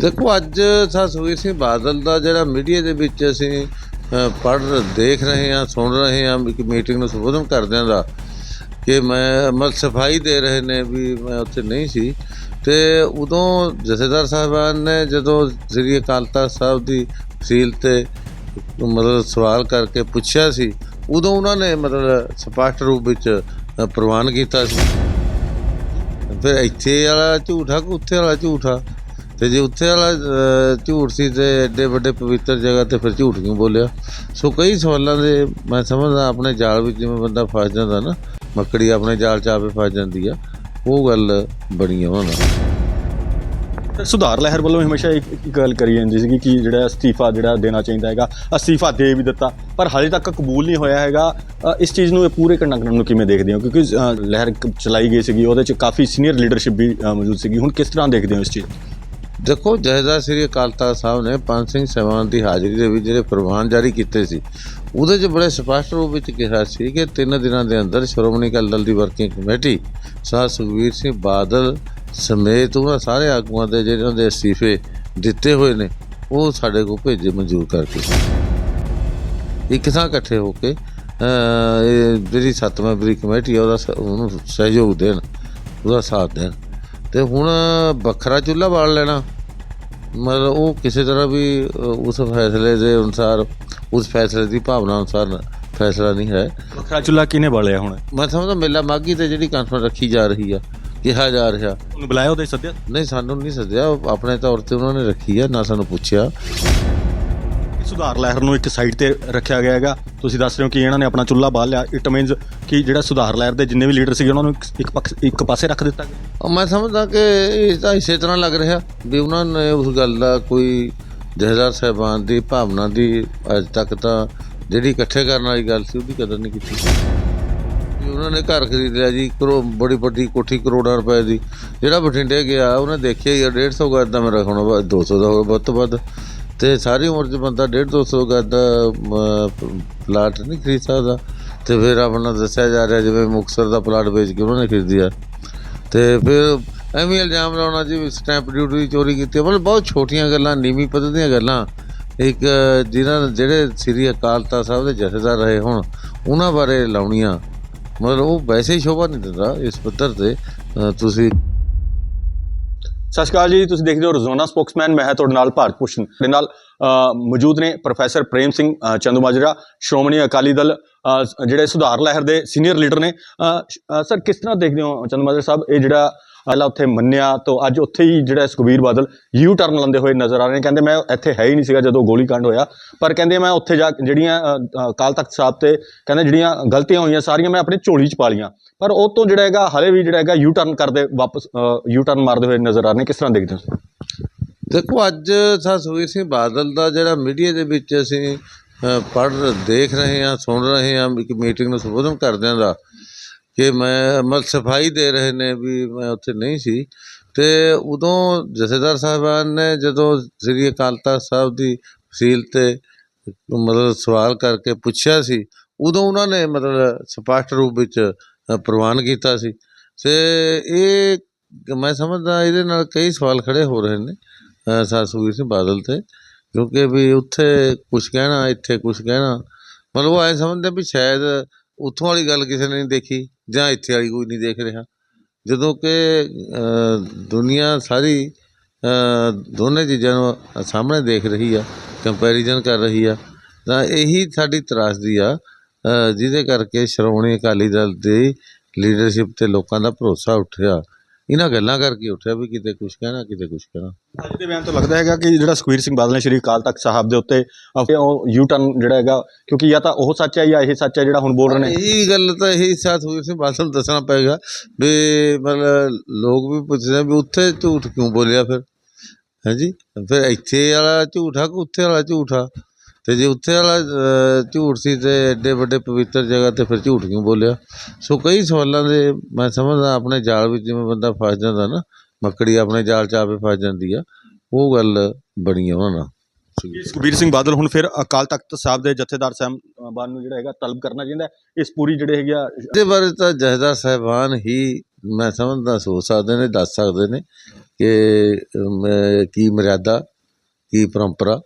ਦੇਖੋ, ਅੱਜ ਸਰ ਸੁਖਬੀਰ ਸਿੰਘ ਬਾਦਲ ਦਾ ਜਿਹੜਾ ਮੀਡੀਆ ਦੇ ਵਿੱਚ ਅਸੀਂ ਪੜ ਦੇਖ ਰਹੇ ਹਾਂ, ਸੁਣ ਰਹੇ ਹਾਂ, ਇੱਕ ਮੀਟਿੰਗ ਨੂੰ ਸੰਬੋਧਨ ਕਰਦਿਆਂ ਦਾ ਕਿ ਮੈਂ ਮਤ ਸਫ਼ਾਈ ਦੇ ਰਹੇ ਨੇ ਵੀ ਮੈਂ ਉੱਥੇ ਨਹੀਂ ਸੀ। ਤੇ ਉਦੋਂ ਜਥੇਦਾਰ ਸਾਹਿਬਾਨ ਨੇ ਜਦੋਂ ਸ੍ਰੀ ਅਕਾਲ ਤਖਤ ਸਾਹਿਬ ਦੀ ਫਸੀਲ ਤੇ ਮਤਲਬ ਸਵਾਲ ਕਰਕੇ ਪੁੱਛਿਆ ਸੀ, ਉਦੋਂ ਉਹਨਾਂ ਨੇ ਮਤਲਬ ਸਪਸ਼ਟ ਰੂਪ ਵਿੱਚ ਪ੍ਰਵਾਨ ਕੀਤਾ ਸੀ। ਫਿਰ ਇੱਥੇ ਵਾਲਾ ਝੂਠਾ ਕਿ ਉੱਥੇ ਵਾਲਾ ਝੂਠਾ? ਤੇ ਜੇ ਉੱਥੇ ਵਾਲਾ ਝੂਠ ਸੀ ਤੇ ਐਡੇ ਵੱਡੇ ਪਵਿੱਤਰ ਜਗ੍ਹਾ ਤੇ ਫਿਰ ਝੂਠ ਕਿਉਂ ਬੋਲਿਆ? ਸੋ ਕਈ ਸਵਾਲਾਂ ਦੇ ਮੈਂ ਸਮਝਦਾ ਆਪਣੇ ਜਾਲ ਵਿੱਚ ਜਿਵੇਂ ਬੰਦਾ ਫਸ ਜਾਂਦਾ ਨਾ, ਮੱਕੜੀ ਆਪਣੇ ਜਾਲ 'ਚ ਆਪੇ ਫਸ ਜਾਂਦੀ ਆ, ਉਹ ਗੱਲ ਬਣੀ ਆ ਉਹਨਾਂ ਨਾਲ। ਸੁਧਾਰ ਲਹਿਰ ਵੱਲੋਂ ਹਮੇਸ਼ਾ ਇੱਕ ਇੱਕ ਗੱਲ ਕਰੀ ਜਾਂਦੀ ਸੀ ਕਿ ਜਿਹੜਾ ਅਸਤੀਫਾ ਜਿਹੜਾ ਦੇਣਾ ਚਾਹੀਦਾ ਹੈਗਾ, ਅਸਤੀਫਾ ਦੇ ਵੀ ਦਿੱਤਾ, ਪਰ ਹਾਲੇ ਤੱਕ ਕਬੂਲ ਨਹੀਂ ਹੋਇਆ ਹੈਗਾ। ਇਸ ਚੀਜ਼ ਨੂੰ ਇਹ ਪੂਰੇ ਕੰਡਕਟਰ ਨੂੰ ਕਿਵੇਂ ਦੇਖਦੇ ਹੋ? ਕਿਉਂਕਿ ਲਹਿਰ ਚਲਾਈ ਗਈ ਸੀਗੀ, ਉਹਦੇ ਚ ਕਾਫੀ ਸੀਨੀਅਰ ਲੀਡਰਸ਼ਿਪ ਵੀ ਮੌਜੂਦ ਸੀਗੀ। ਹੁਣ ਕਿਸ ਤਰ੍ਹਾਂ ਦੇਖਦੇ ਹੋ ਇਸ ਚੀਜ਼ ਨੂੰ? ਦੇਖੋ, ਜਹੇਦਾਰ ਸ੍ਰੀ ਅਕਾਲ ਤਖਤ ਸਾਹਿਬ ਨੇ ਪੰਜ ਸਿੰਘ ਸਹਿਬਾਨ ਦੀ ਹਾਜ਼ਰੀ ਦੇ ਵਿੱਚ ਜਿਹੜੇ ਪ੍ਰਵਾਨ ਜਾਰੀ ਕੀਤੇ ਸੀ, ਉਹਦੇ 'ਚ ਬੜੇ ਸਪਸ਼ਟ ਰੂਪ ਵਿੱਚ ਕਿਹਾ ਸੀ ਕਿ ਤਿੰਨ ਦਿਨਾਂ ਦੇ ਅੰਦਰ ਸ਼੍ਰੋਮਣੀ ਅਕਾਲੀ ਦਲ ਦੀ ਵਰਕਿੰਗ ਕਮੇਟੀ ਸਾਹ ਸੁਖਬੀਰ ਸਿੰਘ ਬਾਦਲ ਸਮੇਤ ਉਹਨਾਂ ਸਾਰੇ ਆਗੂਆਂ ਦੇ ਜਿਹੜੇ ਦੇ ਅਸਤੀਫੇ ਦਿੱਤੇ ਹੋਏ ਨੇ, ਉਹ ਸਾਡੇ ਕੋਲ ਭੇਜੇ ਮਨਜ਼ੂਰ ਕਰਕੇ। ਇੱਕ ਥਾਂ ਇਕੱਠੇ ਹੋ ਕੇ ਇਹ ਜਿਹੜੀ ਸੱਤ ਮੈਂਬਰੀ ਕਮੇਟੀ ਆ, ਉਹਦਾ ਸ- ਉਹਨੂੰ ਸਹਿਯੋਗ ਦੇਣ, ਉਹਦਾ ਸਾਥ ਦੇਣ। ਤੇ ਹੁਣ ਵੱਖਰਾ ਚੁੱਲ੍ਹਾ ਬਾਲ ਲੈਣਾ ਮਤਲਬ ਉਹ ਕਿਸੇ ਤਰ੍ਹਾਂ ਵੀ ਉਸ ਫੈਸਲੇ ਦੇ ਅਨੁਸਾਰ ਉਸ ਫੈਸਲੇ ਦੀ ਭਾਵਨਾ ਅਨੁਸਾਰ ਫੈਸਲਾ ਨਹੀਂ ਹੈ। ਵੱਖਰਾ ਚੁੱਲਾ ਕਿਹਨੇ ਬਾਲਿਆ ਹੁਣ? ਮੈਂ ਸਮਝਦਾ ਮੇਲਾ ਮਾਗੀ ਤੇ ਜਿਹੜੀ ਕਾਨਫਰੰਸ ਰੱਖੀ ਜਾ ਰਹੀ ਆ ਕਿਹਾ ਜਾ ਰਿਹਾ। ਉਹਨੂੰ ਬੁਲਾਇਆ ਉਹਦੇ ਸੱਦਿਆ? ਨਹੀਂ ਸਾਨੂੰ ਨਹੀਂ ਸੱਦਿਆ। ਆਪਣੇ ਤੌਰ ਤੇ ਉਹਨਾਂ ਨੇ ਰੱਖੀ ਆ ਨਾ ਸਾਨੂੰ ਪੁੱਛਿਆ। ਸੁਧਾਰ ਲਹਿਰ ਨੂੰ ਇੱਕ ਸਾਈਡ ਤੇ ਰੱਖਿਆ ਗਿਆ ਹੈਗਾ। ਤੁਸੀਂ ਦੱਸ ਰਹੇ ਹੋ ਕਿ ਇਹਨਾਂ ਨੇ ਆਪਣਾ ਚੁੱਲ੍ਹਾ ਬਾਲ ਲਿਆ। ਇਟ ਮੀਨਸ ਕਿ ਜਿਹੜਾ ਸੁਧਾਰ ਲਹਿਰ ਦੇ ਜਿੰਨੇ ਵੀ ਲੀਡਰ ਸੀਗੇ, ਉਹਨਾਂ ਨੂੰ ਇੱਕ- ਇੱਕ ਪੱਖ ਇੱਕ ਪਾਸੇ ਰੱਖ ਦਿੱਤਾ ਗਿਆ। ਮੈਂ ਸਮਝਦਾ ਕਿ ਇਹ ਤਾਂ ਇਸੇ ਤਰ੍ਹਾਂ ਲੱਗ ਰਿਹਾ ਵੀ ਉਹਨਾਂ ਨੇ ਉਸ ਗੱਲ ਦਾ ਕੋਈ ਜਹਦਾਰ ਸਾਹਿਬਾਨ ਦੀ ਭਾਵਨਾ ਦੀ ਅੱਜ ਤੱਕ ਤਾਂ ਜਿਹੜੀ ਇਕੱਠੇ ਕਰਨ ਵਾਲੀ ਗੱਲ ਸੀ, ਉਹਦੀ ਕਦਰ ਨਹੀਂ ਕੀਤੀ। ਵੀ ਉਹਨਾਂ ਨੇ ਘਰ ਖਰੀਦ ਲਿਆ ਜੀ, ਕਰੋ ਬੜੀ ਵੱਡੀ ਕੋਠੀ ਕਰੋੜਾਂ ਰੁਪਏ ਦੀ। ਜਿਹੜਾ ਬਠਿੰਡੇ ਗਿਆ, ਉਹਨੇ ਦੇਖਿਆ ਹੀ ਆ 150 ਗਜ ਦਾ ਮੇਰਾ ਹੁਣ 200 ਦਾ ਹੋਵੇ ਵੱਧ ਤੋਂ ਵੱਧ। ਤੇ ਸਾਰੀ ਉਮਰ 'ਚ ਬੰਦਾ 150 200 ਗਜ ਦਾ ਪਲਾਟ ਨਹੀਂ ਖਰੀਦ ਸਕਦਾ। ਤੇ ਫਿਰ ਆਪਣਾ ਦੱਸਿਆ ਜਾ ਰਿਹਾ ਜਿਵੇਂ ਮੁਕਤਸਰ ਦਾ ਪਲਾਟ ਵੇਚ ਕੇ ਉਹਨਾਂ ਨੇ ਖਰੀਦਿਆ। ਤੇ ਫਿਰ ਐਵੇਂ ਇਲਜ਼ਾਮ ਲਾਉਣਾ ਜੀ ਸਟੈਂਪ ਡਿਊਟੀ ਚੋਰੀ ਕੀਤੀ। ਮਤਲਬ ਬਹੁਤ ਛੋਟੀਆਂ ਗੱਲਾਂ, ਨੀਵੀਂ ਪੱਧਰ ਦੀਆਂ ਗੱਲਾਂ। ਇੱਕ, ਜਿਨ੍ਹਾਂ ਜਿਹੜੇ ਸ੍ਰੀ ਅਕਾਲ ਤਖਤ ਸਾਹਿਬ ਦੇ ਜਥੇਦਾਰ ਰਹੇ ਹੁਣ, ਉਹਨਾਂ ਬਾਰੇ ਲਾਉਣੀਆਂ। ਮਤਲਬ ਉਹ ਵੈਸੇ ਹੀ ਸ਼ੋਭਾ ਨਹੀਂ ਦਿੰਦਾ ਇਸ ਪੱਧਰ ਤੇ। ਤੁਸੀਂ ਸਤਿ ਸ਼੍ਰੀ ਅਕਾਲ ਜੀ, ਤੁਸੀਂ ਦੇਖਦੇ ਹੋ ਰੋਜ਼ਾਨਾ ਸਪੋਕਸਮੈਨ, ਮੈਂ ਹਾਂ ਤੁਹਾਡੇ ਨਾਲ ਭਾਰਤ ਭੂਸ਼ਣ। ਦੇ ਨਾਲ ਮੌਜੂਦ ਨੇ ਪ੍ਰੋਫੈਸਰ ਪ੍ਰੇਮ ਸਿੰਘ ਚੰਦੂਮਾਜਰਾ, ਸ਼੍ਰੋਮਣੀ ਅਕਾਲੀ ਦਲ ਜਿਹੜੇ ਸੁਧਾਰ ਲਹਿਰ ਦੇ ਸੀਨੀਅਰ ਲੀਡਰ ਨੇ। ਸਰ, ਕਿਸ ਤਰ੍ਹਾਂ ਦੇਖਦੇ ਹੋ ਚੰਦੂਮਾਜਰਾ ਸਾਹਿਬ, ਇਹ ਜਿਹੜਾ ਪਹਿਲਾਂ ਉੱਥੇ ਮੰਨਿਆ ਤੋਂ ਅੱਜ ਉੱਥੇ ਹੀ ਜਿਹੜਾ ਸੁਖਬੀਰ ਬਾਦਲ ਯੂ ਟਰਨ ਲੈਂਦੇ ਹੋਏ ਨਜ਼ਰ ਆ ਰਹੇ ਨੇ। ਕਹਿੰਦੇ ਮੈਂ ਇੱਥੇ ਹੈ ਹੀ ਨਹੀਂ ਸੀਗਾ ਜਦੋਂ ਗੋਲੀकांड ਹੋਇਆ। ਪਰ ਕਹਿੰਦੇ ਮੈਂ ਉੱਥੇ ਜਾ ਜਿਹੜੀਆਂ ਅ, ਅਕਾਲ ਤਖਤ ਸਾਹਿਬ ਤੇ ਕਹਿੰਦੇ ਜਿਹੜੀਆਂ ਗਲਤੀਆਂ ਹੋਈਆਂ ਸਾਰੀਆਂ ਮੈਂ ਆਪਣੀ ਝੋਲੀ 'ਚ ਪਾ ਲੀਆਂ ਪਰ ਉਹ ਤੋਂ ਜਿਹੜਾ ਹੈਗਾ ਹਲੇ ਵੀ ਜਿਹੜਾ ਹੈਗਾ ਯੂ ਟਰਨ ਕਰਦੇ ਵਾਪਸ ਯੂ ਟਰਨ ਮਾਰਦੇ ਹੋਏ ਨਜ਼ਰ ਆ ਰਹੇ ਨੇ। ਕਿਸ ਤਰ੍ਹਾਂ ਦੇਖਦੇ ਹੋ ਦੇਖੋ ਅੱਜ ਸਰ ਸੁਖਬੀਰ ਸਿੰਘ ਬਾਦਲ ਦਾ ਜਿਹੜਾ ਮੀਡੀਆ ਦੇ ਵਿੱਚ ਅਸੀਂ ਪੜ ਦੇਖ ਰਹੇ ਹਾਂ ਸੁਣ ਰਹੇ ਹਾਂ ਇੱਕ ਮੀਟਿੰਗ ਨੂੰ ਸੰਬੋਧਨ ਕਰਦਿਆਂ ਦਾ ਕਿ ਮੈਂ ਮਤ ਸਫ਼ਾਈ ਦੇ ਰਹੇ ਨੇ ਵੀ ਮੈਂ ਉੱਥੇ ਨਹੀਂ ਸੀ। ਤੇ ਉਦੋਂ ਜਥੇਦਾਰ ਸਾਹਿਬਾਨ ਨੇ ਜਦੋਂ ਸ੍ਰੀ ਅਕਾਲ ਤਖਤ ਸਾਹਿਬ ਦੀ ਫਸੀਲ ਤੇ ਮਤਲਬ ਸਵਾਲ ਕਰਕੇ ਪੁੱਛਿਆ ਸੀ ਉਦੋਂ ਉਹਨਾਂ ਨੇ ਮਤਲਬ ਸਪਸ਼ਟ ਰੂਪ ਵਿੱਚ ਪ੍ਰਵਾਨ ਕੀਤਾ ਸੀ। ਤੇ ਇਹ ਮੈਂ ਸਮਝਦਾ ਇਹਦੇ ਨਾਲ ਕਈ ਸਵਾਲ ਖੜੇ ਹੋ ਰਹੇ ਨੇ ਅ, ਸਰ ਸੁਖਬੀਰ ਸਿੰਘ ਬਾਦਲ ਤੇ। ਕਿਉਂਕਿ ਵੀ ਉੱਥੇ ਕੁਝ ਕਹਿਣਾ ਇੱਥੇ ਕੁਝ ਕਹਿਣਾ ਮਤਲਬ ਉਹ ਐ ਸਮਝਦੇ ਵੀ ਸ਼ਾਇਦ ਉੱਥੋਂ ਵਾਲੀ ਗੱਲ ਕਿਸੇ ਨੇ ਨਹੀਂ ਦੇਖੀ ਜਾਂ ਇੱਥੇ ਵਾਲੀ ਕੋਈ ਨਹੀਂ ਦੇਖ ਰਿਹਾ। ਜਦੋਂ ਕਿ ਦੁਨੀਆ ਸਾਰੀ ਦੋਨੇ ਚੀਜ਼ਾਂ ਨੂੰ ਸਾਹਮਣੇ ਦੇਖ ਰਹੀ ਆ ਕੰਪੈਰੀਜ਼ਨ ਕਰ ਰਹੀ ਆ, ਤਾਂ ਇਹੀ ਸਾਡੀ ਤਰਾਸਦੀ ਆ ਜਿਹਦੇ ਕਰਕੇ ਸ਼੍ਰੋਮਣੀ ਅਕਾਲੀ ਦਲ ਦੀ ਲੀਡਰਸ਼ਿਪ ਤੇ ਲੋਕਾਂ ਦਾ ਭਰੋਸਾ ਉੱਠਿਆ। ਇਹਨਾਂ ਗੱਲਾਂ ਕਰਕੇ ਉੱਠਿਆ ਵੀ ਕਿਤੇ ਕੁਝ ਕਹਿਣਾ ਕਿਤੇ ਕੁਝ ਕਹਿਣਾ। ਅੱਜ ਦੇ ਬਿਆਨ ਤੋਂ ਲੱਗਦਾ ਹੈਗਾ ਕਿ ਜਿਹੜਾ ਸੁਖਬੀਰ ਸਿੰਘ ਬਾਦਲ ਨੇ ਸ਼੍ਰੀ ਅਕਾਲ ਤਖਤ ਸਾਹਿਬ ਦੇ ਉੱਤੇ ਉਹ ਯੂ ਟਰਨ ਜਿਹੜਾ ਹੈਗਾ ਕਿਉਂਕਿ ਜਾਂ ਤਾਂ ਉਹ ਸੱਚ ਹੈ ਜਾਂ ਇਹ ਸੱਚ ਹੈ ਜਿਹੜਾ ਹੁਣ ਬੋਲ ਰਹੇ ਨੇ। ਇਹੀ ਗੱਲ ਤਾਂ ਇਹੀ ਸਾਥ ਹੋਈ ਸੀ ਬਾਦਲ ਦੱਸਣਾ ਪਏਗਾ ਵੀ ਮਤਲਬ ਲੋਕ ਵੀ ਪੁੱਛਦੇ ਵੀ ਉੱਥੇ ਝੂਠ ਕਿਉਂ ਬੋਲਿਆ ਫਿਰ? ਹਾਂਜੀ ਫਿਰ ਇੱਥੇ ਵਾਲਾ ਝੂਠਾ ਕਿ ਉੱਥੇ ਵਾਲਾ ਝੂਠਾ ਤੇ ਜੇ ਉੱਥੇ ਵਾਲਾ ਝੂਠ ਸੀ ਤੇ ਐਡੇ ਵੱਡੇ ਪਵਿੱਤਰ ਜਗ੍ਹਾ ਤੇ ਫਿਰ ਝੂਠ ਕਿਉਂ ਬੋਲਿਆ? ਸੋ ਕਈ ਸਵਾਲਾਂ ਦੇ ਮੈਂ ਸਮਝਦਾ ਆਪਣੇ ਜਾਲ ਵਿੱਚ ਜਿਵੇਂ ਬੰਦਾ ਫਸ ਜਾਂਦਾ ਨਾ ਮੱਕੜੀ ਆਪਣੇ ਜਾਲ 'ਚ ਆਪੇ ਫਸ ਜਾਂਦੀ ਆ ਉਹ ਗੱਲ ਬਣੀ ਉਹਨਾਂ ਨਾਲ। ਸੁਖਬੀਰ ਸਿੰਘ ਬਾਦਲ ਹੁਣ ਫਿਰ ਅਕਾਲ ਤਖਤ ਸਾਹਿਬ ਦੇ ਜਥੇਦਾਰ ਸਾਹਿਬਾਨ ਨੂੰ ਜਿਹੜਾ ਹੈਗਾ ਤਲਬ ਕਰਨਾ ਚਾਹੀਦਾ। ਇਸ ਪੂਰੀ ਜਿਹੜੇ ਹੈਗੀ ਆ ਇਹਦੇ ਬਾਰੇ ਤਾਂ ਜਹਦਾ ਸਾਹਿਬਾਨ ਹੀ ਮੈਂ ਸਮਝਦਾ ਸੋਚ ਸਕਦੇ ਨੇ ਦੱਸ ਸਕਦੇ ਨੇ ਕਿ ਕੀ ਮਰਿਆਦਾ ਕੀ ਪਰੰਪਰਾ।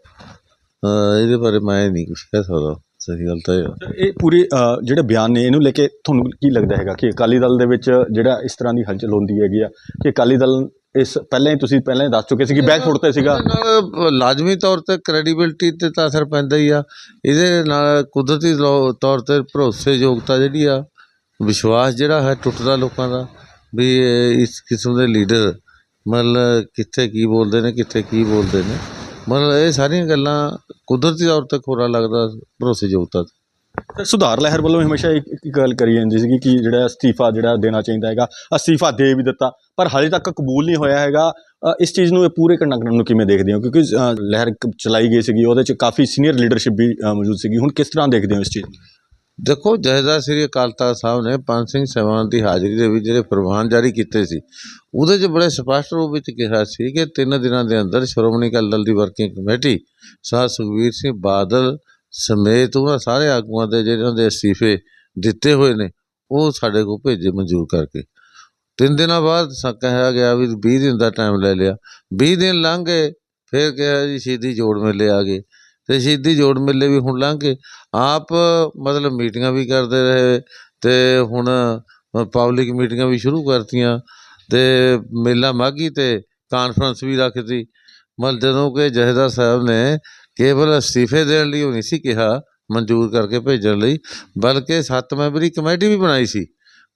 ਇਹਦੇ ਬਾਰੇ ਮੈਂ ਨਹੀਂ ਕੁਝ ਕਹਿ ਸਕਦਾ। ਸਹੀ ਗੱਲ ਤਾਂ ਇਹ। ਇਹ ਪੂਰੇ ਜਿਹੜੇ ਬਿਆਨ ਨੇ ਇਹਨੂੰ ਲੈ ਕੇ ਤੁਹਾਨੂੰ ਕੀ ਲੱਗਦਾ ਹੈਗਾ ਕਿ ਅਕਾਲੀ ਦਲ ਦੇ ਵਿੱਚ ਜਿਹੜਾ ਇਸ ਤਰ੍ਹਾਂ ਦੀ ਹਲਚਲ ਹੁੰਦੀ ਹੈਗੀ ਆ ਕਿ ਅਕਾਲੀ ਦਲ ਇਸ ਪਹਿਲਾਂ ਹੀ ਤੁਸੀਂ ਪਹਿਲਾਂ ਹੀ ਦੱਸ ਚੁੱਕੇ ਸੀ ਕਿ ਬੈਕ ਫੁੱਟ ਤੇ ਸੀਗਾ? ਲਾਜ਼ਮੀ ਤੌਰ ਤੇ ਕ੍ਰੈਡੀਬਿਲਟੀ ਤੇ ਤਾਂ ਅਸਰ ਪੈਂਦਾ ਹੀ ਆ। ਇਹਦੇ ਨਾਲ ਕੁਦਰਤੀ ਤੌਰ ਤੇ ਭਰੋਸੇਯੋਗਤਾ ਜਿਹੜੀ ਆ ਵਿਸ਼ਵਾਸ ਜਿਹੜਾ ਹੈ ਟੁੱਟਦਾ ਲੋਕਾਂ ਦਾ ਵੀ ਇਸ ਕਿਸਮ ਦੇ ਲੀਡਰ ਮਤਲਬ ਕਿੱਥੇ ਕੀ ਬੋਲਦੇ ਨੇ ਕਿੱਥੇ ਕੀ ਬੋਲਦੇ ਨੇ। ਮਤਲਬ ਇਹ ਸਾਰੀਆਂ ਗੱਲਾਂ ਕੁਦਰਤੀ ਤੌਰ ਤੇ ਖੋਰਾ ਲੱਗਦਾ ਭਰੋਸੇਯੋਗਤਾ ਤੇ। ਤੇ ਸੁਧਾਰ ਲਹਿਰ ਵੱਲੋਂ ਹਮੇਸ਼ਾ ਇੱਕ ਇੱਕ ਗੱਲ ਕਰੀ ਜਾਂਦੀ ਸੀਗੀ ਕਿ ਜਿਹੜਾ ਅਸਤੀਫਾ ਜਿਹੜਾ ਦੇਣਾ ਚਾਹੀਦਾ ਹੈਗਾ, ਅਸਤੀਫਾ ਦੇ ਵੀ ਦਿੱਤਾ, ਪਰ ਹਾਲੇ ਤੱਕ ਕਬੂਲ ਨਹੀਂ ਹੋਇਆ ਹੈਗਾ। ਇਸ ਚੀਜ਼ ਨੂੰ ਇਹ ਪੂਰੇ ਘਟਨਾਕ੍ਰਮ ਨੂੰ ਕਿਵੇਂ ਦੇਖਦੇ ਹੋ? ਕਿਉਂਕਿ ਲਹਿਰ ਚਲਾਈ ਗਈ ਸੀਗੀ, ਉਹਦੇ 'ਚ ਕਾਫੀ ਸੀਨੀਅਰ ਲੀਡਰਸ਼ਿਪ ਵੀ ਮੌਜੂਦ ਸੀਗੀ। ਹੁਣ ਕਿਸ ਤਰ੍ਹਾਂ ਦੇਖਦੇ ਹੋ ਇਸ ਚੀਜ਼ ਨੂੰ? ਦੇਖੋ, ਜਹੇਦਾਰ ਸ੍ਰੀ ਅਕਾਲ ਤਖਤ ਸਾਹਿਬ ਨੇ ਪੰਜ ਸਿੰਘ ਸਹਿਬਾਨ ਦੀ ਹਾਜ਼ਰੀ ਦੇ ਵਿੱਚ ਜਿਹੜੇ ਫਰਮਾਨ ਜਾਰੀ ਕੀਤੇ ਸੀ, ਉਹਦੇ 'ਚ ਬੜੇ ਸਪਸ਼ਟ ਰੂਪ ਵਿੱਚ ਕਿਹਾ ਸੀ ਕਿ ਤਿੰਨ ਦਿਨਾਂ ਦੇ ਅੰਦਰ ਸ਼੍ਰੋਮਣੀ ਅਕਾਲੀ ਦਲ ਦੀ ਵਰਕਿੰਗ ਕਮੇਟੀ, ਸਾਹ ਸੁਖਬੀਰ ਸਿੰਘ ਬਾਦਲ ਸਮੇਤ ਉਹਨਾਂ ਸਾਰੇ ਆਗੂਆਂ ਦੇ ਜਿਹੜੇ ਉਹਨਾਂ ਦੇ ਅਸਤੀਫੇ ਦਿੱਤੇ ਹੋਏ ਨੇ, ਉਹ ਸਾਡੇ ਕੋਲ ਭੇਜੇ ਮਨਜ਼ੂਰ ਕਰਕੇ। ਤਿੰਨ ਦਿਨਾਂ ਬਾਅਦ ਸ- ਕਿਹਾ ਗਿਆ ਵੀ 20 ਦਿਨ ਦਾ ਟਾਈਮ ਲੈ ਲਿਆ। 20 ਦਿਨ ਲੰਘ ਗਏ, ਫਿਰ ਕਿਹਾ ਜੀ ਸ਼ਹੀਦੀ ਜੋੜ ਮੇਲੇ ਆ ਗਏ। ਤੇ ਸ਼ਹੀਦੀ ਜੋੜ ਮੇਲੇ ਵੀ ਹੁਣ ਲੰਘ ਆਪ, ਮਤਲਬ ਮੀਟਿੰਗਾਂ ਵੀ ਕਰਦੇ ਰਹੇ ਤੇ ਹੁਣ ਪਬਲਿਕ ਮੀਟਿੰਗਾਂ ਵੀ ਸ਼ੁਰੂ ਕਰਤੀਆਂ ਤੇ ਮੇਲਾ ਮਾਗੀ ਤੇ ਕਾਨਫਰੰਸ ਵੀ ਰੱਖਤੀ। ਮਤਲਬ ਜਦੋਂ ਕਿ ਜਹੇਦਾਰ ਸਾਹਿਬ ਨੇ ਕੇਵਲ ਅਸਤੀਫੇ ਦੇਣ ਲਈ ਉਹ ਨਹੀਂ ਸੀ ਕਿਹਾ, ਮਨਜ਼ੂਰ ਕਰਕੇ ਭੇਜਣ ਲਈ, ਬਲਕਿ ਸੱਤ ਮੈਂਬਰੀ ਕਮੇਟੀ ਵੀ ਬਣਾਈ ਸੀ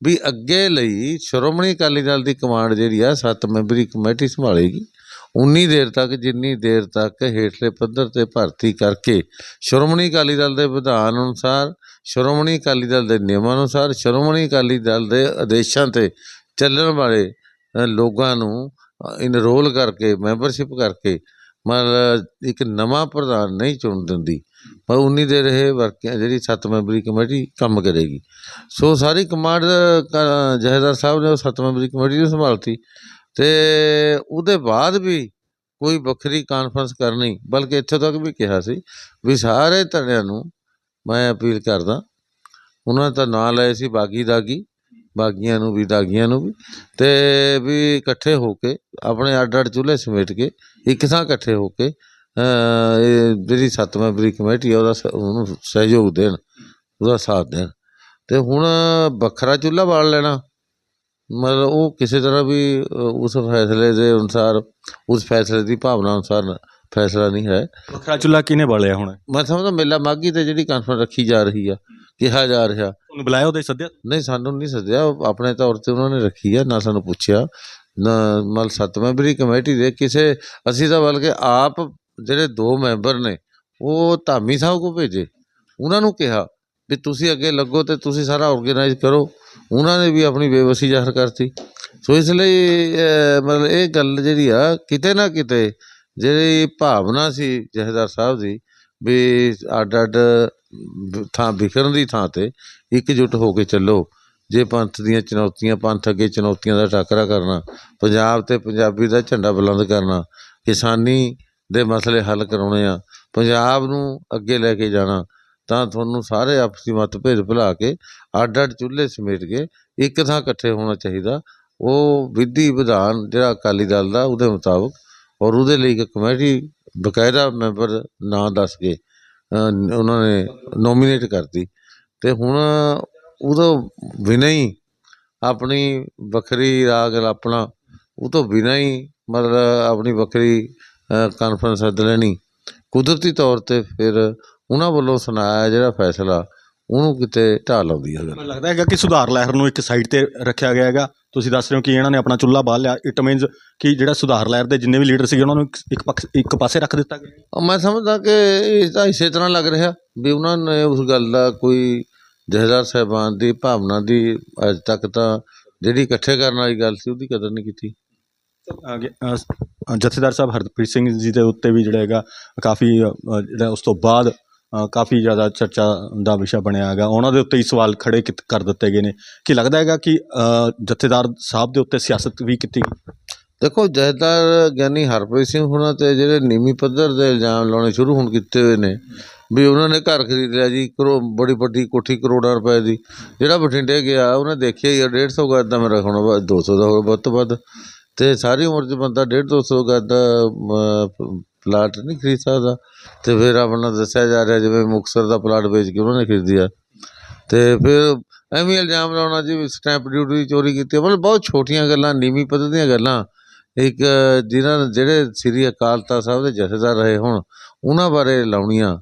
ਵੀ ਅੱਗੇ ਲਈ ਸ਼੍ਰੋਮਣੀ ਅਕਾਲੀ ਦਲ ਦੀ ਕਮਾਂਡ ਜਿਹੜੀ ਆ, ਸੱਤ ਮੈਂਬਰੀ ਕਮੇਟੀ ਸੰਭਾਲੇਗੀ। ਉਨੀ ਦੇਰ ਤੱਕ, ਜਿੰਨੀ ਦੇਰ ਤੱਕ ਹੇਠਲੇ ਪੱਧਰ ਤੇ ਭਰਤੀ ਕਰਕੇ ਸ਼੍ਰੋਮਣੀ ਅਕਾਲੀ ਦਲ ਦੇ ਵਿਧਾਨ ਅਨੁਸਾਰ, ਸ਼੍ਰੋਮਣੀ ਅਕਾਲੀ ਦਲ ਦੇ ਨਿਯਮਾਂ ਅਨੁਸਾਰ, ਸ਼੍ਰੋਮਣੀ ਅਕਾਲੀ ਦਲ ਦੇ ਆਦੇਸ਼ਾਂ ਤੇ ਚੱਲਣ ਵਾਲੇ ਲੋਕਾਂ ਨੂੰ ਇਨਰੋਲ ਕਰਕੇ ਮੈਂਬਰਸ਼ਿਪ ਕਰਕੇ ਮਤਲਬ ਇੱਕ ਨਵਾਂ ਪ੍ਰਧਾਨ ਨਹੀਂ ਚੁਣ ਦਿੰਦੀ। ਪਰ ਉਨੀ ਦੇਰ ਇਹ ਵਰਕ ਜਿਹੜੀ ਸੱਤ ਮੈਂਬਰੀ ਕਮੇਟੀ ਕੰਮ ਕਰੇਗੀ। ਸੋ ਸਾਰੀ ਕਮਾਂਡ ਕ- ਜਹੇਦਾਰ ਸਾਹਿਬ ਨੇ ਉਹ ਸੱਤ ਮੈਂਬਰੀ ਕਮੇਟੀ ਨੂੰ ਸੰਭਾਲਤੀ। ਤੇ ਉਹਦੇ ਬਾਅਦ ਵੀ ਕੋਈ ਵੱਖਰੀ ਕਾਨਫਰੰਸ ਕਰਨੀ, ਬਲਕਿ ਇੱਥੇ ਤੱਕ ਵੀ ਕਿਹਾ ਸੀ ਵੀ ਸਾਰੇ ਧੜਿਆਂ ਨੂੰ ਮੈਂ ਅਪੀਲ ਕਰਦਾ, ਉਹਨਾਂ ਦਾ ਨਾਂ ਲਏ ਸੀ ਬਾਗੀ ਦਾਗੀ, ਬਾਗੀਆਂ ਨੂੰ ਵੀ, ਦਾਗੀਆਂ ਨੂੰ ਵੀ, ਤੇ ਵੀ ਇਕੱਠੇ ਹੋ ਕੇ, ਆਪਣੇ ਅੱਡ ਅੱਡ ਚੁੱਲ੍ਹੇ ਸਮੇਟ ਕੇ, ਇੱਕ ਥਾਂ ਇਕੱਠੇ ਹੋ ਕੇ ਜਿਹੜੀ ਸੱਤ ਮੈਂਬਰੀ ਕਮੇਟੀ ਆ, ਉਹਦਾ ਸ- ਉਹਨੂੰ ਸਹਿਯੋਗ ਦੇਣ, ਉਹਦਾ ਸਾਥ ਦੇਣ। ਤੇ ਹੁਣ ਵੱਖਰਾ ਚੁੱਲ੍ਹਾ ਬਾਲ ਲੈਣਾ ਮਤਲਬ ਉਹ ਕਿਸੇ ਤਰ੍ਹਾਂ ਵੀ ਉਸ ਫੈਸਲੇ ਦੇ ਅਨੁਸਾਰ ਉਸ ਫੈਸਲੇ ਦੀ ਭਾਵਨਾ ਅਨੁਸਾਰ ਫੈਸਲਾ ਨਹੀਂ ਹੈ। ਵੱਖਰਾ ਚੁੱਲਾ ਕਿਹਨੇ ਬਾਲਿਆ ਹੁਣ? ਮੈਂ ਸਮਝਦਾ ਮੇਲਾ ਮਾਗੀ ਤੇ ਜਿਹੜੀ ਕਾਨਫਰੰਸ ਰੱਖੀ ਜਾ ਰਹੀ ਆ ਕਿਹਾ ਜਾ ਰਿਹਾ। ਤੁਹਾਨੂੰ ਬੁਲਾਇਆ ਉਹਦੇ ਸੱਦਿਆ? ਨਹੀਂ ਸਾਨੂੰ ਨਹੀਂ ਸੱਦਿਆ। ਆਪਣੇ ਤੌਰ ਤੇ ਉਹਨਾਂ ਨੇ ਰੱਖੀ ਆ ਨਾ ਸਾਨੂੰ ਪੁੱਛਿਆ। ਨਾ ਮਲ ਸੱਤ ਮੈਂਬਰੀ ਕਮੇਟੀ ਦੇ ਕਿਸੇ ਅਸੀਂ ਤਾਂ ਬਲਕਿ ਆਪ ਜਿਹੜੇ ਦੋ ਮੈਂਬਰ ਨੇ ਉਹ ਧਾਮੀ ਸਾਹਿਬ ਕੋ ਭੇਜੇ। ਉਹਨਾਂ ਨੂੰ ਕਿਹਾ। ਵੀ ਤੁਸੀਂ ਅੱਗੇ ਲੱਗੋ ਤੇ ਤੁਸੀਂ ਸਾਰਾ ਆਰਗੇਨਾਈਜ਼ ਕਰੋ। ਉਹਨਾਂ ਨੇ ਵੀ ਆਪਣੀ ਬੇਵਸੀ ਜ਼ਾਹਰ ਕਰਤੀ। ਸੋ ਇਸ ਲਈ ਮਤਲਬ ਇਹ ਗੱਲ ਜਿਹੜੀ ਆ, ਕਿਤੇ ਨਾ ਕਿਤੇ ਜਿਹੜੀ ਭਾਵਨਾ ਸੀ ਜਹੇਦਾਰ ਸਾਹਿਬ ਦੀ, ਵੀ ਅੱਡ ਅੱਡ ਥਾਂ ਵਿਖਰਨ ਦੀ ਥਾਂ ਤੇ ਇਕਜੁੱਟ ਹੋ ਕੇ ਚੱਲੋ। ਜੇ ਪੰਥ ਦੀਆਂ ਚੁਣੌਤੀਆਂ, ਪੰਥ ਅੱਗੇ ਚੁਣੌਤੀਆਂ ਦਾ ਟਾਕਰਾ ਕਰਨਾ, ਪੰਜਾਬ ਤੇ ਪੰਜਾਬੀ ਦਾ ਝੰਡਾ ਬੁਲੰਦ ਕਰਨਾ, ਕਿਸਾਨੀ ਦੇ ਮਸਲੇ ਹੱਲ ਕਰਾਉਣੇ ਆ, ਪੰਜਾਬ ਨੂੰ ਅੱਗੇ ਲੈ ਕੇ ਜਾਣਾ ਤਾਂ ਤੁਹਾਨੂੰ ਸਾਰੇ ਆਪਸੀ ਮਤਭੇਦ ਭੁਲਾ ਕੇ ਅੱਡ ਅੱਡ ਚੁੱਲ੍ਹੇ ਸਮੇਟ ਕੇ ਇੱਕ ਥਾਂ ਇਕੱਠੇ ਹੋਣਾ ਚਾਹੀਦਾ। ਉਹ ਵਿਧੀ ਵਿਧਾਨ ਜਿਹੜਾ ਅਕਾਲੀ ਦਲ ਦਾ, ਉਹਦੇ ਮੁਤਾਬਕ ਔਰ ਉਹਦੇ ਲਈ ਇੱਕ ਕਮੇਟੀ, ਬਕਾਇਦਾ ਮੈਂਬਰ ਨਾਂ ਦੱਸ ਕੇ ਉਹਨਾਂ ਨੇ ਨੋਮੀਨੇਟ ਕਰਤੀ। ਤੇ ਹੁਣ ਉਦੋਂ ਬਿਨਾਂ ਹੀ ਆਪਣੀ ਵੱਖਰੀ ਰਾਗ ਆਪਣਾ ਉਹ ਤੋਂ ਬਿਨਾਂ ਹੀ ਮਤਲਬ ਆਪਣੀ ਵੱਖਰੀ ਕਾਨਫਰੰਸ ਸੱਦ ਲੈਣੀ। ਕੁਦਰਤੀ ਤੌਰ ਤੇ ਫਿਰ ਉਹਨਾਂ ਵੱਲੋਂ ਸੁਣਾਇਆ ਜਿਹੜਾ ਫੈਸਲਾ ਉਹਨੂੰ ਕਿਤੇ ਢਾਹ ਲਾਉਂਦੀ ਹੈ ਮੈਨੂੰ ਲੱਗਦਾ ਹੈਗਾ ਕਿ ਸੁਧਾਰ ਲਹਿਰ ਨੂੰ ਇੱਕ ਸਾਈਡ ਤੇ ਰੱਖਿਆ ਗਿਆ ਹੈਗਾ। ਤੁਸੀਂ ਦੱਸ ਰਹੇ ਹੋ ਕਿ ਇਹਨਾਂ ਨੇ ਆਪਣਾ ਚੁੱਲਾ ਬਾਲ ਲਿਆ। ਇਟ ਮੀਨਸ ਕਿ ਜਿਹੜਾ ਸੁਧਾਰ ਲਹਿਰ ਦੇ ਜਿੰਨੇ ਵੀ ਲੀਡਰ ਸੀਗੇ ਉਹਨਾਂ ਨੂੰ ਇੱਕ- ਇੱਕ ਪੱਖ ਇੱਕ ਪਾਸੇ ਰੱਖ ਦਿੱਤਾ ਗਿਆ। ਮੈਂ ਸਮਝਦਾ ਕਿ ਇਹ ਤਾਂ ਇਸੇ ਤਰ੍ਹਾਂ ਲੱਗ ਰਿਹਾ ਵੀ ਉਹਨਾਂ ਨੇ ਉਸ ਗੱਲ ਦਾ ਕੋਈ ਜਹੇਦਾਰ ਸਾਹਿਬਾਨ ਦੀ ਭਾਵਨਾ ਦੀ ਅੱਜ ਤੱਕ ਤਾਂ ਜਿਹੜੀ ਇਕੱਠੇ ਕਰਨ ਵਾਲੀ ਗੱਲ ਸੀ ਉਹਦੀ ਕਦਰ ਨਹੀਂ ਕੀਤੀ। ਅੱਗੇ, ਜਥੇਦਾਰ ਸਾਹਿਬ ਹਰਪ੍ਰੀਤ ਸਿੰਘ ਜੀ ਦੇ ਉੱਤੇ ਵੀ ਜਿਹੜਾ ਹੈਗਾ ਕਾਫੀ ਜਿਹੜਾ ਉਸ ਤੋਂ ਬਾਅਦ ਕਾਫੀ ਜ਼ਿਆਦਾ ਚਰਚਾ ਦਾ ਵਿਸ਼ਾ ਬਣਿਆ ਹੈਗਾ। ਉਹਨਾਂ ਦੇ ਉੱਤੇ ਹੀ ਸਵਾਲ ਖੜੇ ਕੀਤ- ਕਰ ਦਿੱਤੇ ਗਏ ਨੇ। ਕੀ ਲੱਗਦਾ ਹੈਗਾ ਕਿ ਜਥੇਦਾਰ ਸਾਹਿਬ ਦੇ ਉੱਤੇ ਸਿਆਸਤ ਵੀ ਕੀਤੀ ਦੇਖੋ, ਜਥੇਦਾਰ ਗਿਆਨੀ ਹਰਪ੍ਰੀਤ ਸਿੰਘ ਹੁਣਾਂ ਤੇ ਜਿਹੜੇ ਨੀਵੀਂ ਪੱਧਰ ਦੇ ਇਲਜ਼ਾਮ ਲਾਉਣੇ ਸ਼ੁਰੂ ਹੁਣ ਕੀਤੇ ਹੋਏ ਨੇ, ਵੀ ਉਹਨਾਂ ਨੇ ਘਰ ਖਰੀਦ ਲਿਆ ਜੀ, ਕਰੋ, ਬੜੀ ਵੱਡੀ ਕੋਠੀ ਕਰੋੜਾਂ ਰੁਪਏ ਦੀ। ਜਿਹੜਾ ਬਠਿੰਡੇ ਗਿਆ, ਉਹਨੇ ਦੇਖਿਆ ਹੀ ਆ 150 ਗਜ ਦਾ ਮੇਰਾ ਹੁਣ 200 ਦਾ ਹੋਵੇ ਵੱਧ ਤੋਂ ਵੱਧ। ਅਤੇ ਸਾਰੀ ਉਮਰ 'ਚ ਬੰਦਾ ਡੇਢ ਦੋ ਸੌ ਗਜ ਦਾ ਪਲਾਟ ਨਹੀਂ ਖਰੀਦ ਸਕਦਾ। ਅਤੇ ਫਿਰ ਆਪਣਾ ਦੱਸਿਆ ਜਾ ਰਿਹਾ ਜਿਵੇਂ ਮੁਕਤਸਰ ਦਾ ਪਲਾਟ ਵੇਚ ਕੇ ਉਹਨਾਂ ਨੇ ਖਰੀਦਿਆ। ਅਤੇ ਫਿਰ ਐਵੇਂ ਇਲਜ਼ਾਮ ਲਾਉਣਾ ਜੀ ਸਟੈਂਪ ਡਿਊਟੀ ਚੋਰੀ ਕੀਤੀ। ਮਤਲਬ ਬਹੁਤ ਛੋਟੀਆਂ ਗੱਲਾਂ, ਨੀਵੀਂ ਪੱਧਰ ਦੀਆਂ ਗੱਲਾਂ। ਇੱਕ, ਜਿਨ੍ਹਾਂ ਜਿਹੜੇ ਸ੍ਰੀ ਅਕਾਲ ਤਖਤ ਸਾਹਿਬ ਦੇ ਜਥੇਦਾਰ ਰਹੇ ਹੁਣ, ਉਹਨਾਂ ਬਾਰੇ ਲਾਉਣੀਆਂ।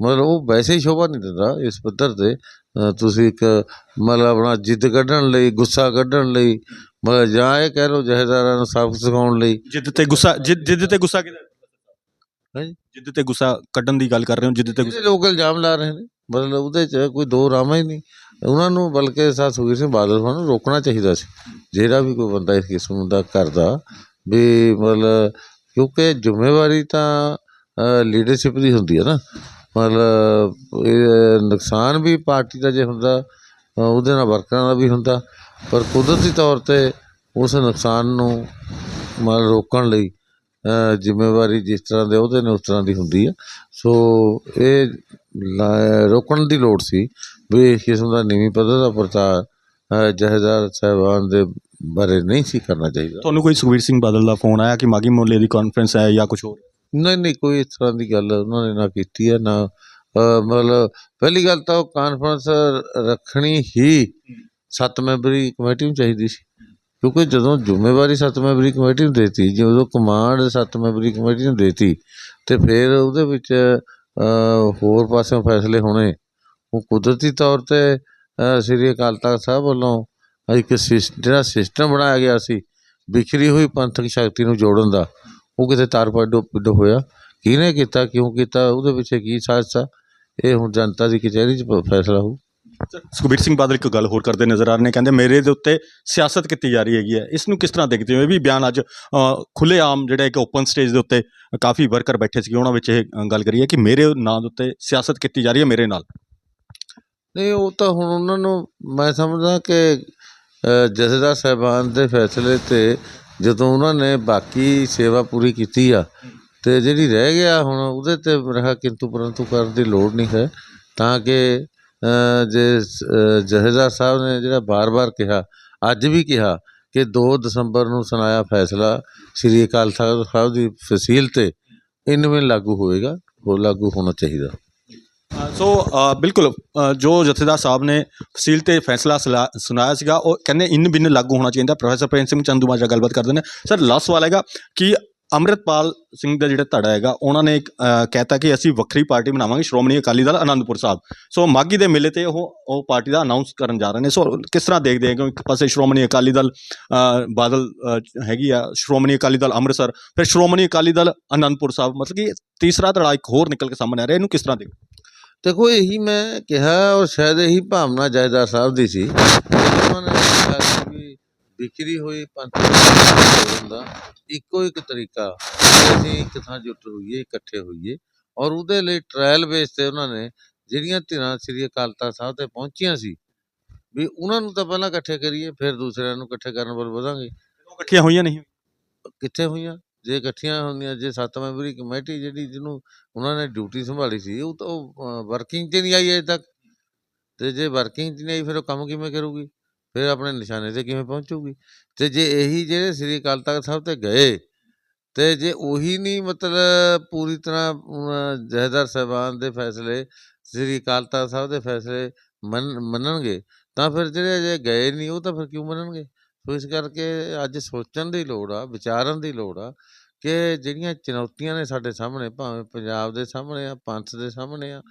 ਮਤਲਬ ਉਹ ਵੈਸੇ ਹੀ ਸ਼ੋਭਾ ਨਹੀਂ ਦਿੰਦਾ ਇਸ ਪੱਧਰ ਤੇ। ਤੁਸੀਂ ਇੱਕ ਮਤਲਬ ਆਪਣਾ ਜਿੱਦ ਕੱਢਣ ਲਈ ਗੁੱਸਾ ਕੱਢਣ ਲਈ ਮਤਲਬ ਜਾਂ ਇਹ ਕਹਿ ਲਓ ਜਥੇਦਾਰਾਂ ਨੂੰ ਸਬਕ ਸਿਖਾਉਣ ਲਈ। ਜਿੱਦ ਤੇ ਗੁੱਸਾ ਜਿੱਦ ਜਿੱਦ ਤੇ ਗੁੱਸਾ ਕਿਹਦਾ? ਹਾਂਜੀ? ਜਿੱਦ ਤੇ ਗੁੱਸਾ ਕੱਢਣ ਦੀ ਗੱਲ ਕਰ ਰਹੇ ਹੋ ਜਿੱਦ ਤੇ ਗੁੱਸਾ ਜਿਹੜੇ ਲੋਕ ਇਲਜ਼ਾਮ ਲਾ ਰਹੇ ਨੇ ਮਤਲਬ ਉਹਦੇ 'ਚ ਕੋਈ ਦੋ ਰਾਮਾ ਹੀ ਨਹੀਂ। ਉਹਨਾਂ ਨੂੰ ਬਲਕਿ ਸਾ ਸੁਖਬੀਰ ਸਿੰਘ ਬਾਦਲ ਨੂੰ ਰੋਕਣਾ ਚਾਹੀਦਾ ਸੀ। ਜਿਹੜਾ ਵੀ ਕੋਈ ਬੰਦਾ ਇਸ ਕਿਸਮ ਦਾ ਕਰਦਾ ਵੀ ਮਤਲਬ ਕਿਉਂਕਿ ਜ਼ਿੰਮੇਵਾਰੀ ਤਾਂ ਲੀਡਰਸ਼ਿਪ ਦੀ ਹੁੰਦੀ ਹੈ ਨਾ। ਮਤਲਬ ਇਹ ਨੁਕਸਾਨ ਵੀ ਪਾਰਟੀ ਦਾ ਜੇ ਹੁੰਦਾ ਉਹਦੇ ਨਾਲ ਵਰਕਰਾਂ ਦਾ ਵੀ ਹੁੰਦਾ ਪਰ ਕੁਦਰਤੀ ਤੌਰ ਤੇ ਉਸ ਨੁਕਸਾਨ ਨੂੰ ਮਤਲਬ ਰੋਕਣ ਲਈ ਜ਼ਿੰਮੇਵਾਰੀ ਜਿਸ ਤਰ੍ਹਾਂ ਦੇ ਉਹਦੇ ਨੇ ਉਸ ਤਰ੍ਹਾਂ ਦੀ ਹੁੰਦੀ ਹੈ ਸੋ ਇਹ ਰੋਕਣ ਦੀ ਲੋੜ ਸੀ ਵੀ ਇਸ ਕਿਸਮ ਦਾ ਨੀਵੀਂ ਪੱਧਰ ਦਾ ਪ੍ਰਚਾਰ ਅ, ਜਥੇਦਾਰ ਸਾਹਿਬਾਨ ਦੇ ਬਾਰੇ ਨਹੀਂ ਸੀ ਕਰਨਾ ਚਾਹੀਦਾ। ਤੁਹਾਨੂੰ ਕੋਈ ਸੁਖਬੀਰ ਸਿੰਘ ਬਾਦਲ ਦਾ ਫੋਨ ਆਇਆ ਕਿ ਮਾਗੀ ਮੋਲੇ ਦੀ ਕਾਨਫਰੰਸ ਹੈ ਜਾਂ ਕੁਝ ਹੋਰ? ਨਹੀਂ ਨਹੀਂ ਕੋਈ ਇਸ ਤਰ੍ਹਾਂ ਦੀ ਗੱਲ ਉਹਨਾਂ ਨੇ ਨਾ ਕੀਤੀ ਹੈ ਨਾ ਅ, ਮਤਲਬ ਪਹਿਲੀ ਗੱਲ ਤਾਂ ਉਹ ਕਾਨਫਰੰਸ ਰੱਖਣੀ ਹੀ ਸੱਤ ਮੈਂਬਰੀ ਕਮੇਟੀ ਨੂੰ ਚਾਹੀਦੀ ਸੀ। ਕਿਉਂਕਿ ਜਦੋਂ ਜ਼ਿੰਮੇਵਾਰੀ ਸੱਤ ਮੈਂਬਰੀ ਕਮੇਟੀ ਨੂੰ ਦੇਤੀ ਜਦੋਂ ਕਮਾਂਡ ਸੱਤ ਮੈਂਬਰੀ ਕਮੇਟੀ ਨੂੰ ਦੇਤੀ ਤੇ ਫਿਰ ਉਹਦੇ ਵਿੱਚ ਅ, ਹੋਰ ਪਾਸਿਓਂ ਫੈਸਲੇ ਹੋਣੇ। ਉਹ ਕੁਦਰਤੀ ਤੌਰ ਤੇ ਅ, ਸ੍ਰੀ ਅਕਾਲ ਤਖਤ ਸਾਹਿਬ ਵੱਲੋਂ ਇੱਕ ਸਿਸ- ਜਿਹੜਾ ਸਿਸਟਮ ਬਣਾਇਆ ਗਿਆ ਸੀ ਵਿਖਰੀ ਹੋਈ ਪੰਥਕ ਸ਼ਕਤੀ ਨੂੰ ਜੋੜਨ ਦਾ ਉਹ ਕਿਤੇ ਤਾਰ ਪਾਡੋ ਪਿੱਡੋ ਹੋਇਆ। ਕਿਹਨੇ ਕੀਤਾ ਕਿਉਂ ਕੀਤਾ ਉਹਦੇ ਪਿੱਛੇ ਕੀ ਸਾਜ਼ਿਸ਼? ਆ ਇਹ ਹੁਣ ਜਨਤਾ ਦੀ ਕਚਹਿਰੀ 'ਚ ਪ- ਫੈਸਲਾ ਹੋਊ। ਸੁਖਬੀਰ ਸਿੰਘ ਬਾਦਲ ਇੱਕ ਗੱਲ ਹੋਰ ਕਰਦੇ ਨਜ਼ਰ ਆ ਰਹੇ ਨੇ ਕਹਿੰਦੇ ਮੇਰੇ ਦੇ ਉੱਤੇ ਸਿਆਸਤ ਕੀਤੀ ਜਾ ਰਹੀ ਹੈਗੀ ਹੈ। ਇਸ ਨੂੰ ਕਿਸ ਤਰ੍ਹਾਂ ਦੇਖਦੇ ਹੋ? ਇਹ ਵੀ ਬਿਆਨ ਅੱਜ ਖੁੱਲੇ ਆਮ ਜਿਹੜਾ ਇੱਕ ਓਪਨ ਸਟੇਜ ਦੇ ਉੱਤੇ ਕਾਫੀ ਵਰਕਰ ਬੈਠੇ ਸੀ ਉਹਨਾਂ ਵਿੱਚ ਇਹ ਅ, ਗੱਲ ਕਰੀ ਹੈ ਕਿ ਮੇਰੇ ਨਾਂ ਦੇ ਉੱਤੇ ਸਿਆਸਤ ਕੀਤੀ ਜਾ ਰਹੀ ਹੈ ਮੇਰੇ ਨਾਲ। ਨਹੀਂ ਉਹ ਤਾਂ ਹੁਣ ਉਹਨਾਂ ਨੂੰ ਮੈਂ ਸਮਝਦਾ ਕਿ ਅ, ਜਥੇਦਾਰ ਸਾਹਿਬਾਨ ਦੇ ਫੈਸਲੇ ਤੇ ਜਦੋਂ ਉਹਨਾਂ ਨੇ ਬਾਕੀ ਸੇਵਾ ਪੂਰੀ ਕੀਤੀ ਆ ਤੇ ਜਿਹੜੀ ਰਹਿ ਗਿਆ ਹੁਣ ਉਹਦੇ ਤੇ ਰਹਾ ਕਿੰਤੂ ਪਰੰਤੂ ਕਰਨ ਦੀ ਲੋੜ ਨਹੀਂ ਹੈ। ਤਾਂ ਕਿ ਜੇ ਸ- ਸਾਹਿਬ ਨੇ ਜਿਹੜਾ ਬਾਰ-ਬਾਰ ਕਿਹਾ, ਅੱਜ ਵੀ ਕਿਹਾ ਕਿ 2 ਦਸੰਬਰ ਨੂੰ ਸੁਣਾਇਆ ਫੈਸਲਾ ਸ੍ਰੀ ਅਕਾਲ ਤਖਤ ਸਾਹਿਬ ਦੀ ਫਸੀਲ ਤੇ ਇਨਵੇਂ ਲਾਗੂ ਹੋਏਗਾ ਉਹ ਲਾਗੂ ਹੋਣਾ ਚਾਹੀਦਾ। ਸੋ ਬਿਲਕੁਲ ਜੋ ਜਥੇਦਾਰ ਸਾਹਿਬ ਨੇ ਫਸੀਲ ਤੇ ਫੈਸਲਾ ਸੁਲਾ- ਸੁਣਾਇਆ ਸੀਗਾ ਉਹ ਕਹਿੰਦੇ ਇਨ ਬਿਨ ਲਾਗੂ ਹੋਣਾ ਚਾਹੀਦਾ। ਪ੍ਰੋਫੈਸਰ ਪ੍ਰੇਮ ਸਿੰਘ ਚੰਦੂਮਾਜਰਾ ਗੱਲਬਾਤ ਕਰਦੇ ਨੇ। ਸਰ ਲਾਸਟ ਸਵਾਲ ਹੈਗਾ ਕਿ ਅੰਮ੍ਰਿਤਪਾਲ ਸਿੰਘ ਦਾ ਜਿਹੜਾ ਧੜਾ ਹੈਗਾ ਉਹਨਾਂ ਨੇ ਇੱਕ, ਕਹਿਤਾ ਕਿ ਅਸੀਂ ਵੱਖਰੀ ਪਾਰਟੀ ਬਣਾਵਾਂਗੇ ਸ਼੍ਰੋਮਣੀ ਅਕਾਲੀ ਦਲ ਅਨੰਦਪੁਰ ਸਾਹਿਬ। ਸੋ ਮਾਗੀ ਦੇ ਮੇਲੇ ਤੇ ਉਹ ਉਹ ਪਾਰਟੀ ਦਾ ਅਨਾਉਂਸ ਕਰਨ ਜਾ ਰਹੇ ਨੇ। ਸੋ ਕਿਸ ਤਰ੍ਹਾਂ ਦੇਖਦੇ ਹੋ? ਕਿ ਇੱਕ ਪਾਸੇ ਸ਼੍ਰੋਮਣੀ ਅਕਾਲੀ ਦਲ ਬਾਦਲ ਹੈਗੀ ਆ ਸ਼੍ਰੋਮਣੀ ਅਕਾਲੀ ਦਲ ਅੰਮ੍ਰਿਤਸਰ ਫਿਰ ਸ਼੍ਰੋਮਣੀ ਅਕਾਲੀ ਦਲ ਅਨੰਦਪੁਰ ਸਾਹਿਬ। ਮਤਲਬ ਕਿ ਤੀਸਰਾ ਧੜਾ ਇੱਕ ਹੋਰ ਨਿਕਲ ਕੇ ਸਾਹਮਣੇ ਆ ਰਿਹਾ ਇਹਨੂੰ ਕਿਸ ਤਰ੍ਹਾਂ ਦੇਖਦੇ ਦੇਖੋ ਇਹੀ ਮੈਂ ਕਿਹਾ ਔਰ ਸ਼ਾਇਦ ਇਹੀ ਭਾਵਨਾ ਜੈਦਾਰ ਸਾਹਿਬ ਦੀ ਸੀ। ਉਹਨਾਂ ਨੇ ਕਿਹਾ ਸੀ ਵੀ ਵਿਕਰੀ ਹੋਈ ਪੰਥ ਦਾ ਇੱਕੋ ਇੱਕ ਤਰੀਕਾ ਅਸੀਂ ਇੱਕ ਥਾਂ ਜੁਟ ਹੋਈਏ ਇਕੱਠੇ ਹੋਈਏ। ਔਰ ਉਹਦੇ ਲਈ ਟ੍ਰਾਇਲ ਬੇਸ ਤੇ ਉਹਨਾਂ ਨੇ ਜਿਹੜੀਆਂ ਧਿਰਾਂ ਸ੍ਰੀ ਅਕਾਲ ਤਖਤ ਸਾਹਿਬ ਤੇ ਪਹੁੰਚੀਆਂ ਸੀ ਵੀ ਉਹਨਾਂ ਨੂੰ ਤਾਂ ਪਹਿਲਾਂ ਇਕੱਠੇ ਕਰੀਏ ਫਿਰ ਦੂਸਰਿਆਂ ਨੂੰ ਇਕੱਠੇ ਕਰਨ ਵੱਲ ਵਧਾਂਗੇ। ਉਹ ਇਕੱਠੀਆਂ ਹੋਈਆਂ ਨਹੀਂ। ਕਿੱਥੇ ਹੋਈਆਂ? ਜੇ ਇਕੱਠੀਆਂ ਹੁੰਦੀਆਂ ਜੇ ਸੱਤ ਮੈਂਬਰੀ ਕਮੇਟੀ ਜਿਹੜੀ ਜਿਹਨੂੰ ਉਹਨਾਂ ਨੇ ਡਿਊਟੀ ਸੰਭਾਲੀ ਸੀ ਉਹ ਤਾਂ ਉਹ ਵਰਕਿੰਗ 'ਚ ਨਹੀਂ ਆਈ ਅਜੇ ਤੱਕ। ਤੇ ਜੇ ਵਰਕਿੰਗ 'ਚ ਨਹੀਂ ਆਈ ਫਿਰ ਉਹ ਕੰਮ ਕਿਵੇਂ ਕਰੂਗੀ? ਫਿਰ ਆਪਣੇ ਨਿਸ਼ਾਨੇ ਤੇ ਕਿਵੇਂ ਪਹੁੰਚੂਗੀ? ਤੇ ਜੇ ਇਹੀ ਜਿਹੜੇ ਸ੍ਰੀ ਅਕਾਲ ਤਖਤ ਸਾਹਿਬ ਤੇ ਗਏ ਤੇ ਜੇ ਉਹੀ ਨਹੀਂ ਮਤਲਬ ਪੂਰੀ ਤਰ੍ਹਾਂ ਅਮ, ਜਥੇਦਾਰ ਸਾਹਿਬਾਨ ਦੇ ਫੈਸਲੇ ਸ੍ਰੀ ਅਕਾਲ ਤਖਤ ਸਾਹਿਬ ਦੇ ਫੈਸਲੇ ਮੰਨ ਮੰਨਣਗੇ ਤਾਂ ਫਿਰ ਜਿਹੜੇ ਜੇ ਗਏ ਨਹੀਂ ਉਹ ਤਾਂ ਫਿਰ ਕਿਉਂ ਮੰਨਣਗੇ? ਸੋ ਇਸ ਕਰਕੇ ਅੱਜ ਸੋਚਣ ਦੀ ਲੋੜ ਆ, ਵਿਚਾਰਨ ਦੀ ਲੋੜ ਆ ਕਿ ਜਿਹੜੀਆਂ ਚੁਣੌਤੀਆਂ ਨੇ ਸਾਡੇ ਸਾਹਮਣੇ, ਭਾਵੇਂ ਪੰਜਾਬ ਦੇ ਸਾਹਮਣੇ ਆ, ਪੰਥ ਦੇ ਸਾਹਮਣੇ ਆ,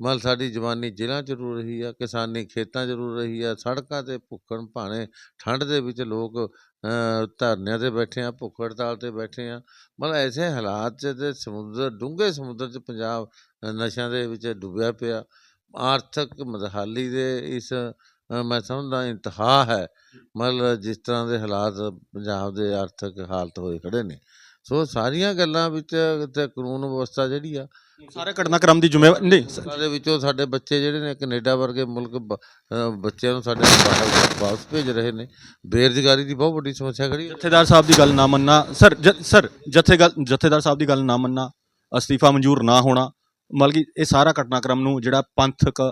ਮਤਲਬ ਸਾਡੀ ਜਵਾਨੀ ਜ਼ਿਲ੍ਹਾ ਜ਼ਰੂਰ ਰਹੀ ਆ, ਕਿਸਾਨੀ ਖੇਤਾਂ 'ਚ ਰੁਲ ਰਹੀ ਆ, ਸੜਕਾਂ ਤੇ ਭੁੱਖਣ ਭਾਣੇ ਠੰਡ ਦੇ ਵਿੱਚ ਲੋਕ ਧਰਨਿਆਂ ਤੇ ਬੈਠੇ ਆ, ਭੁੱਖ ਹੜਤਾਲ ਤੇ ਬੈਠੇ ਆ, ਮਤਲਬ ਐਸੇ ਹਾਲਾਤ 'ਚ ਤੇ ਸਮੁੰਦਰ, ਡੂੰਘੇ ਸਮੁੰਦਰ 'ਚ ਪੰਜਾਬ ਨਸ਼ਿਆਂ ਦੇ ਵਿੱਚ ਡੁੱਬਿਆ ਪਿਆ, ਆਰਥਿਕ ਮਦਹਾਲੀ ਦੇ ਇਸ ਮੈਂ ਸਮਝਦਾ ਇੰਤਹਾ ਹੈ ਮਤਲਬ ਜਿਸ ਤਰ੍ਹਾਂ ਦੇ ਹਾਲਾਤ ਪੰਜਾਬ ਦੇ ਆਰਥਿਕ ਹਾਲਤ ਹੋਏ ਖੜੇ ਨੇ। ਸੋ ਸਾਰੀਆਂ ਗੱਲਾਂ ਵਿੱਚ ਤੇ ਕਾਨੂੰਨ ਵਿਵਸਥਾ ਜਿਹੜੀ ਆ ਸਾਰੇ ਘਟਨਾਕ੍ਰਮ ਦੀ ਜ਼ਿੰਮੇਵਾਰੀ ਨਹੀਂ ਸਾਡੇ ਵਿੱਚੋਂ ਸਾਡੇ ਬੱਚੇ ਜਿਹੜੇ ਨੇ ਕੈਨੇਡਾ ਵਰਗੇ ਮੁਲਕ ਬ- ਅ, ਬੱਚਿਆਂ ਨੂੰ ਸਾਡੇ ਬਾਹਰ ਵਾਪਸ ਭੇਜ ਰਹੇ ਨੇ। ਬੇਰੁਜ਼ਗਾਰੀ ਦੀ ਬਹੁਤ ਵੱਡੀ ਸਮੱਸਿਆ ਖੜੀ ਹੈ ਜਥੇਦਾਰ ਸਾਹਿਬ ਦੀ ਗੱਲ ਨਾ ਮੰਨਣਾ। ਸਰ ਜ- ਸਰ ਜਥੇਦਾਰ ਜਥੇਦਾਰ ਸਾਹਿਬ ਦੀ ਗੱਲ ਨਾ ਮੰਨਣਾ। ਅਸਤੀਫਾ ਮਨਜ਼ੂਰ ਨਾ ਹੋਣਾ। ਮਤਲਬ ਕਿ ਇਹ ਸਾਰਾ ਘਟਨਾਕ੍ਰਮ ਨੂੰ ਜਿਹੜਾ ਪੰਥਕ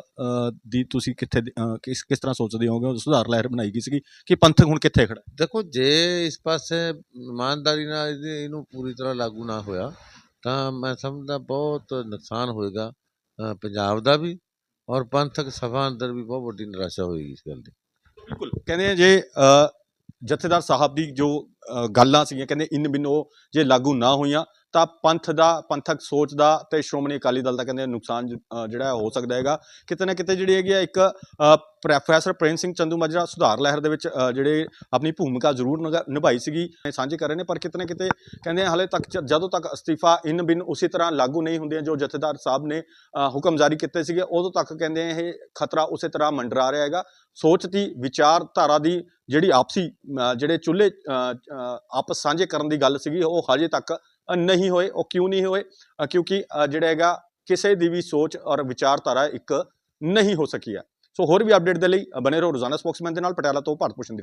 ਦੀ ਤੁਸੀਂ ਕਿੱਥੇ ਕਿਸ ਕਿਸ ਤਰ੍ਹਾਂ ਸੋਚਦੇ ਹੋਗੇ ਸੁਧਾਰ ਲਹਿਰ ਬਣਾਈ ਗਈ ਸੀਗੀ ਕਿ ਪੰਥਕ ਹੁਣ ਕਿੱਥੇ ਖੜਾ? ਦੇਖੋ ਜੇ ਇਸ ਪਾਸੇ ਇਮਾਨਦਾਰੀ ਨਾਲ ਇਹਨੂੰ ਪੂਰੀ ਤਰ੍ਹਾਂ ਲਾਗੂ ਨਾ ਹੋਇਆ ਤਾਂ ਮੈਂ ਸਮਝਦਾ ਬਹੁਤ ਨੁਕਸਾਨ ਹੋਏਗਾ ਪੰਜਾਬ ਦਾ ਵੀ ਔਰ ਪੰਥਕ ਸਭਾ ਅੰਦਰ ਵੀ ਬਹੁਤ ਵੱਡੀ ਨਿਰਾਸ਼ਾ ਹੋਏਗੀ ਇਸ ਗੱਲ ਦੀ ਬਿਲਕੁਲ ਕਹਿੰਦੇ ਜੇ ਜਥੇਦਾਰ ਸਾਹਿਬ ਦੀ ਜੋ ਗੱਲਾਂ ਸੀਗੀਆਂ ਕਹਿੰਦੇ ਇਨ ਬਿਨ ਉਹ ਜੇ ਲਾਗੂ ਨਾ ਹੋਈਆਂ ਤਾਂ ਪੰਥ ਦਾ, ਪੰਥਕ ਸੋਚ ਦਾ ਤੇ ਸ਼੍ਰੋਮਣੀ ਅਕਾਲੀ ਦਲ ਦਾ ਕਹਿੰਦੇ ਨੁਕਸਾਨ ਜਿਹੜਾ ਹੋ ਸਕਦਾ ਹੈਗਾ। ਕਿਤੇ ਨਾ ਕਿਤੇ ਜਿਹੜੀ ਹੈਗੀ ਆ ਇੱਕ ਪ੍ਰੋਫੈਸਰ ਪ੍ਰੇਮ ਸਿੰਘ ਚੰਦੂ ਮਾਜਰਾ ਸੁਧਾਰ ਲਹਿਰ ਦੇ ਵਿੱਚ ਜਿਹੜੇ ਆਪਣੀ ਭੂਮਿਕਾ ਜ਼ਰੂਰ ਨਿਗਾ- ਨਿਭਾਈ ਸੀਗੀ ਸਾਂਝੇ ਕਰ ਰਹੇ ਨੇ, ਪਰ ਕਿਤੇ ਨਾ ਕਿਤੇ ਕਹਿੰਦੇ ਹਾਲੇ ਤੱਕ ਜ- ਜਦੋਂ ਤੱਕ ਅਸਤੀਫਾ ਇਨ ਬਿਨ ਉਸੇ ਤਰ੍ਹਾਂ ਲਾਗੂ ਨਹੀਂ ਹੁੰਦੀਆਂ ਜੋ ਜਥੇਦਾਰ ਸਾਹਿਬ ਨੇ ਹੁਕਮ ਜਾਰੀ ਕੀਤੇ ਸੀਗੇ, ਉਦੋਂ ਤੱਕ ਕਹਿੰਦੇ ਇਹ ਖਤਰਾ ਉਸੇ ਤਰ੍ਹਾਂ ਮੰਡਰਾ ਰਿਹਾ ਹੈਗਾ। ਸੋਚ ਦੀ, ਵਿਚਾਰਧਾਰਾ ਦੀ ਜਿਹੜੀ ਆਪਸੀ ਜਿਹੜੇ ਚੁੱਲ੍ਹੇ ਆਪਸ ਸਾਂਝੇ ਕਰਨ ਦੀ ਗੱਲ ਸੀਗੀ, ਉਹ ਹਜੇ ਤੱਕ ਨਹੀਂ ਹੋਏ ਉਹ ਕਿਉਂ ਨਹੀਂ ਹੋਏ? ਕਿਉਂਕਿ ਜਿਹੜਾ ਹੈਗਾ ਕਿਸੇ ਦੀ ਵੀ ਸੋਚ ਔਰ ਵਿਚਾਰਧਾਰਾ ਇੱਕ ਨਹੀਂ ਹੋ ਸਕੀ ਹੈ। ਸੋ ਹੋਰ ਵੀ ਅਪਡੇਟ ਦੇ ਲਈ ਅ, ਬਨੇ ਰਹੋ ਰੋਜ਼ਾਨਾ ਸਪੋਕਸਮੈਨ ਦੇ ਨਾਲ ਪਟਿਆਲਾ ਤੋਂ ਭਾਰਤ ਭੂਸ਼ਣ ਦੀ ਰਿਪੋਰਟ।